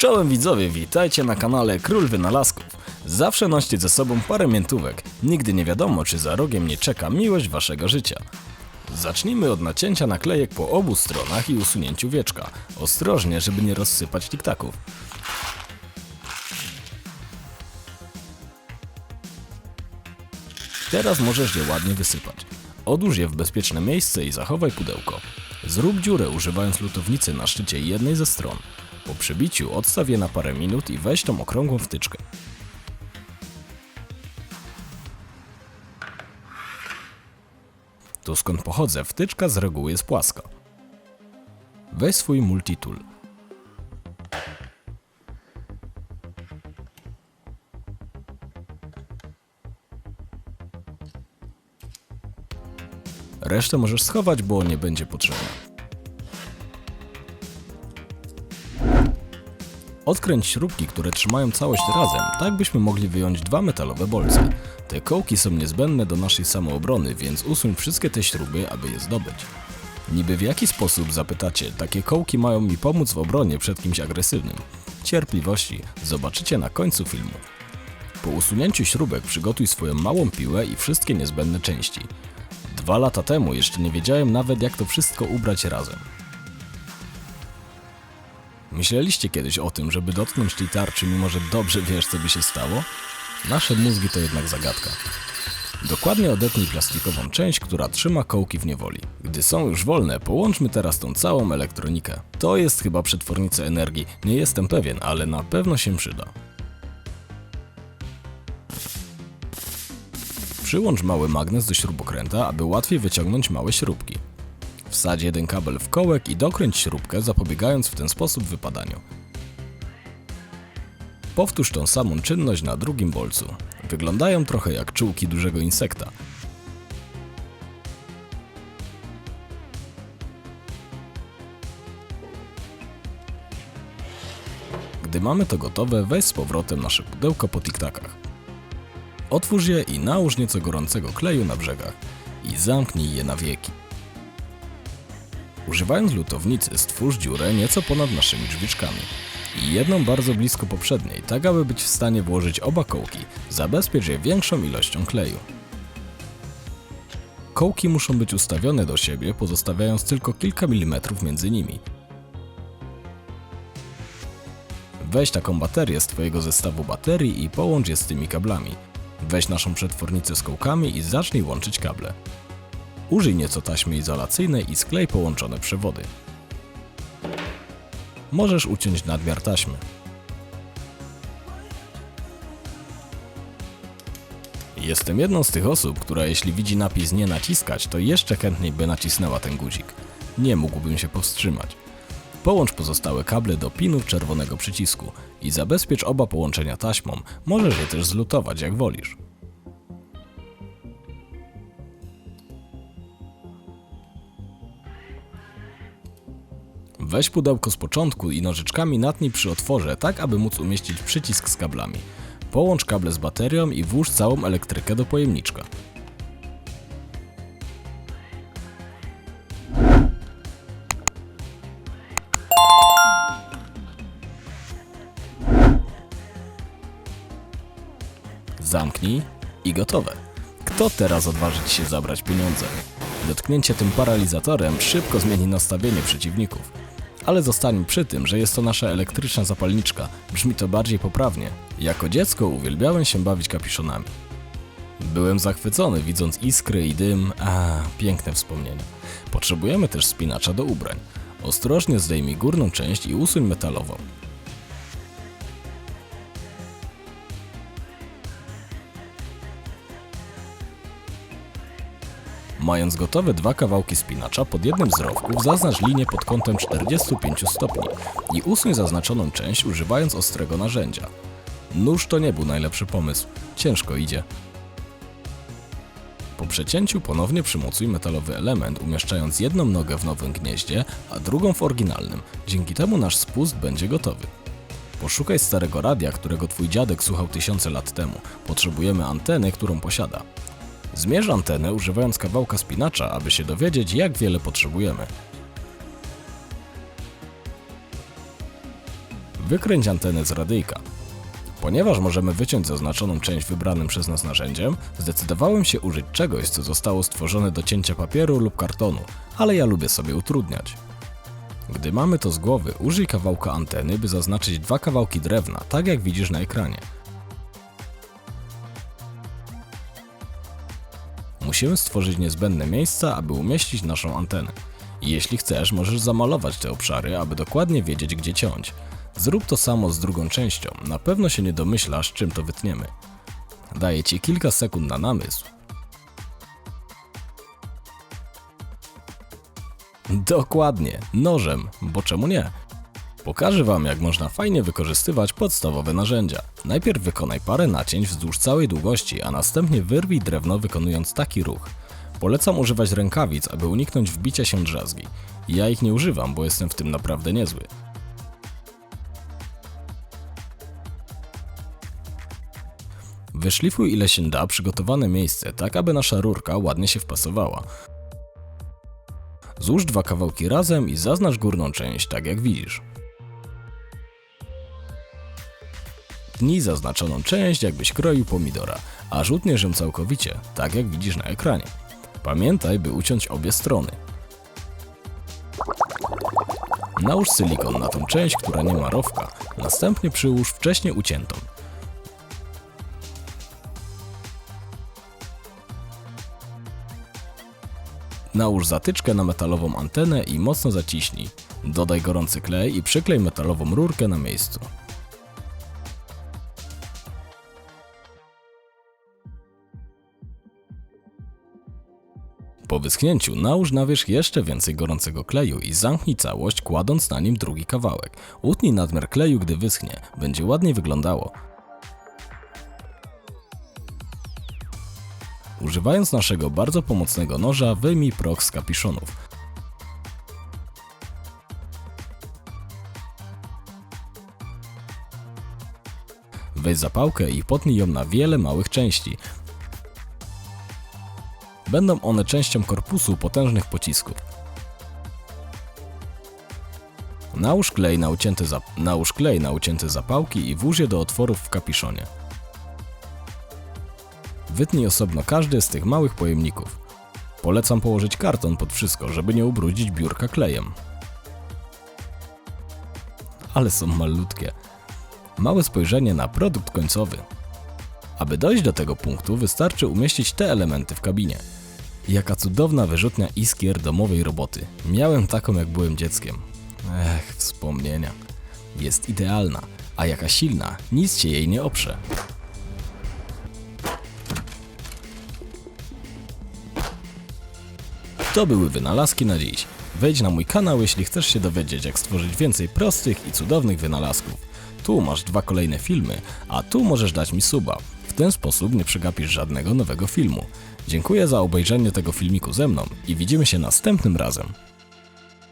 Czołem widzowie, witajcie na kanale Król Wynalazków. Zawsze noście ze sobą parę miętówek. Nigdy nie wiadomo, czy za rogiem nie czeka miłość waszego życia. Zacznijmy od nacięcia naklejek po obu stronach i usunięciu wieczka. Ostrożnie, żeby nie rozsypać tiktaków. Teraz możesz je ładnie wysypać. Odłóż je w bezpieczne miejsce i zachowaj pudełko. Zrób dziurę używając lutownicy na szczycie jednej ze stron. Po przybiciu odstaw je na parę minut i weź tą okrągłą wtyczkę. Tu skąd pochodzę, wtyczka z reguły jest płaska. Weź swój multitool. Resztę możesz schować, bo nie będzie potrzebna. Odkręć śrubki, które trzymają całość razem, tak byśmy mogli wyjąć dwa metalowe bolce. Te kołki są niezbędne do naszej samoobrony, więc usuń wszystkie te śruby, aby je zdobyć. Niby w jaki sposób, zapytacie, takie kołki mają mi pomóc w obronie przed kimś agresywnym? Cierpliwości, zobaczycie na końcu filmu. Po usunięciu śrubek przygotuj swoją małą piłę i wszystkie niezbędne części. Dwa lata temu jeszcze nie wiedziałem nawet jak to wszystko ubrać razem. Myśleliście kiedyś o tym, żeby dotknąć tej tarczy, mimo że dobrze wiesz, co by się stało? Nasze mózgi to jednak zagadka. Dokładnie odetnij plastikową część, która trzyma kołki w niewoli. Gdy są już wolne, połączmy teraz tą całą elektronikę. To jest chyba przetwornica energii, nie jestem pewien, ale na pewno się przyda. Przyłącz mały magnes do śrubokręta, aby łatwiej wyciągnąć małe śrubki. Wsadź jeden kabel w kołek i dokręć śrubkę, zapobiegając w ten sposób wypadaniu. Powtórz tą samą czynność na drugim bolcu. Wyglądają trochę jak czułki dużego insekta. Gdy mamy to gotowe, weź z powrotem nasze pudełko po tiktakach. Otwórz je i nałóż nieco gorącego kleju na brzegach i zamknij je na wieki. Używając lutownicy stwórz dziurę nieco ponad naszymi drzwiczkami i jedną bardzo blisko poprzedniej, tak aby być w stanie włożyć oba kołki. Zabezpiecz je większą ilością kleju. Kołki muszą być ustawione do siebie, pozostawiając tylko kilka milimetrów między nimi. Weź taką baterię z Twojego zestawu baterii i połącz je z tymi kablami. Weź naszą przetwornicę z kołkami i zacznij łączyć kable. Użyj nieco taśmy izolacyjnej i sklej połączone przewody. Możesz uciąć nadmiar taśmy. Jestem jedną z tych osób, która jeśli widzi napis nie naciskać, to jeszcze chętniej by nacisnęła ten guzik. Nie mógłbym się powstrzymać. Połącz pozostałe kable do pinów czerwonego przycisku i zabezpiecz oba połączenia taśmą. Możesz je też zlutować jak wolisz. Weź pudełko z początku i nożyczkami natnij przy otworze, tak aby móc umieścić przycisk z kablami. Połącz kable z baterią i włóż całą elektrykę do pojemniczka. Zamknij i gotowe. Kto teraz odważy ci się zabrać pieniądze? Dotknięcie tym paralizatorem szybko zmieni nastawienie przeciwników. Ale zostańmy przy tym, że jest to nasza elektryczna zapalniczka. Brzmi to bardziej poprawnie. Jako dziecko uwielbiałem się bawić kapiszonami. Byłem zachwycony widząc iskry i dym. A, piękne wspomnienia. Potrzebujemy też spinacza do ubrań. Ostrożnie zdejmij górną część i usuń metalową. Mając gotowe dwa kawałki spinacza, pod jednym z rowków zaznacz linię pod kątem 45 stopni i usuń zaznaczoną część używając ostrego narzędzia. Nóż to nie był najlepszy pomysł, ciężko idzie. Po przecięciu ponownie przymocuj metalowy element, umieszczając jedną nogę w nowym gnieździe, a drugą w oryginalnym. Dzięki temu nasz spust będzie gotowy. Poszukaj starego radia, którego twój dziadek słuchał tysiące lat temu. Potrzebujemy anteny, którą posiada. Zmierz antenę używając kawałka spinacza, aby się dowiedzieć, jak wiele potrzebujemy. Wykręć antenę z radyjka. Ponieważ możemy wyciąć zaznaczoną część wybranym przez nas narzędziem, zdecydowałem się użyć czegoś, co zostało stworzone do cięcia papieru lub kartonu, ale ja lubię sobie utrudniać. Gdy mamy to z głowy, użyj kawałka anteny, by zaznaczyć dwa kawałki drewna, tak jak widzisz na ekranie. Musimy stworzyć niezbędne miejsca, aby umieścić naszą antenę. Jeśli chcesz, możesz zamalować te obszary, aby dokładnie wiedzieć, gdzie ciąć. Zrób to samo z drugą częścią, na pewno się nie domyślasz, czym to wytniemy. Daję ci kilka sekund na namysł. Dokładnie, nożem, bo czemu nie? Pokażę Wam, jak można fajnie wykorzystywać podstawowe narzędzia. Najpierw wykonaj parę nacięć wzdłuż całej długości, a następnie wyrwij drewno wykonując taki ruch. Polecam używać rękawic, aby uniknąć wbicia się drzazgi. Ja ich nie używam, bo jestem w tym naprawdę niezły. Wyszlifuj ile się da przygotowane miejsce, tak aby nasza rurka ładnie się wpasowała. Złóż dwa kawałki razem i zaznacz górną część, tak jak widzisz. Tnij zaznaczoną część, jakbyś kroił pomidora, a rzutniesz ją całkowicie, tak jak widzisz na ekranie. Pamiętaj, by uciąć obie strony. Nałóż silikon na tą część, która nie ma rowka, następnie przyłóż wcześniej uciętą. Nałóż zatyczkę na metalową antenę i mocno zaciśnij. Dodaj gorący klej i przyklej metalową rurkę na miejscu. Po wyschnięciu nałóż na wierzch jeszcze więcej gorącego kleju i zamknij całość kładąc na nim drugi kawałek. Utnij nadmiar kleju, gdy wyschnie. Będzie ładnie wyglądało. Używając naszego bardzo pomocnego noża, wyjmij proch z kapiszonów. Weź zapałkę i potnij ją na wiele małych części. Będą one częścią korpusu potężnych pocisków. Nałóż klej na ucięte, zap- nałóż klej na ucięte zapałki i włóż je do otworów w kapiszonie. Wytnij osobno każdy z tych małych pojemników. Polecam położyć karton pod wszystko, żeby nie ubrudzić biurka klejem. Ale są malutkie. Małe spojrzenie na produkt końcowy. Aby dojść do tego punktu, wystarczy umieścić te elementy w kabinie. Jaka cudowna wyrzutnia iskier domowej roboty. Miałem taką, jak byłem dzieckiem. Ech, wspomnienia. Jest idealna, a jaka silna, nic się jej nie oprze. To były wynalazki na dziś. Wejdź na mój kanał, jeśli chcesz się dowiedzieć, jak stworzyć więcej prostych i cudownych wynalazków. Tu masz dwa kolejne filmy, a tu możesz dać mi suba. Ten sposób nie przegapisz żadnego nowego filmu. Dziękuję za obejrzenie tego filmiku ze mną i widzimy się następnym razem.